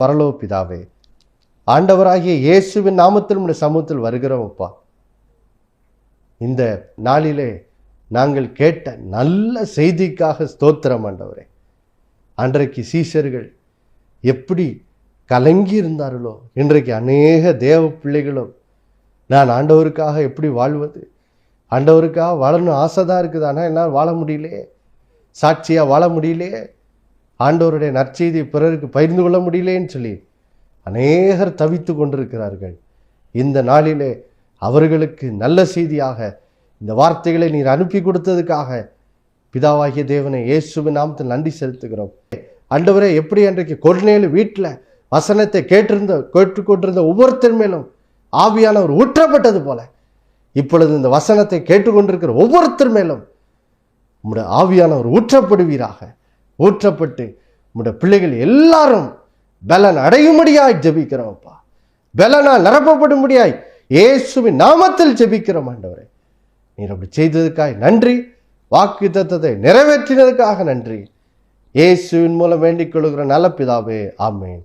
பரலோ பிதாவே ஆண்டவராகிய இயேசுவின் நாமத்தில் உடைய சமூகத்தில் வருகிறோம்ப்பா இந்த நாளிலே நாங்கள் கேட்ட நல்ல செய்திக்காக ஸ்தோத்திரம் ஆண்டவரே. அன்றைக்கு சீசர்கள் எப்படி கலங்கி இருந்தார்களோ இன்றைக்கு அநேக தேவ பிள்ளைகளும் நான் ஆண்டவருக்காக எப்படி வாழ்வது ஆண்டவருக்காக வாழணும் ஆசை தான் இருக்குது ஆனால் என்னால் வாழ முடியலையே சாட்சியாக வாழ முடியலையே ஆண்டவருடைய நற்செய்தி பிறருக்கு பகிர்ந்து கொள்ள முடியலேன்னு சொல்லி அநேகர் தவித்து கொண்டிருக்கிறார்கள். இந்த நாளிலே அவர்களுக்கு நல்ல செய்தியாக இந்த வார்த்தைகளை நீர் அனுப்பி கொடுத்ததுக்காக பிதாவாகிய தேவனை இயேசுவின் நாமத்தில் நன்றி செலுத்துகிறோம். அண்டவரே எப்படி அன்றைக்கு கொர்நேலு வீட்டில் வசனத்தை கேட்டிருந்த கேட்டுக்கொண்டிருந்த ஒவ்வொருத்தர் மேலும் ஆவியானவர் ஊற்றப்பட்டது போல இப்பொழுது இந்த வசனத்தை கேட்டுக்கொண்டிருக்கிற ஒவ்வொருத்தர் மேலும் உம்முடைய ஆவியானவர் ஊற்றப்படுவீராக. ஊற்றப்பட்டு நம்முடைய பிள்ளைகள் எல்லாரும் பலன் அடையும்படியாய் ஜெபிக்கிறோம்ப்பா. பலனால் நிரப்பப்படும்படியாய் இயேசுவின் நாமத்தில் ஜெபிக்கிறோம் ஆண்டவரே. நீர் அப்படி செய்ததுக்காக நன்றி. வாக்கு தத்தத்தை நிறைவேற்றினதுக்காக நன்றி. இயேசுவின் மூலம் வேண்டிக் கொள்கிற நல்ல பிதாவே ஆமேன்.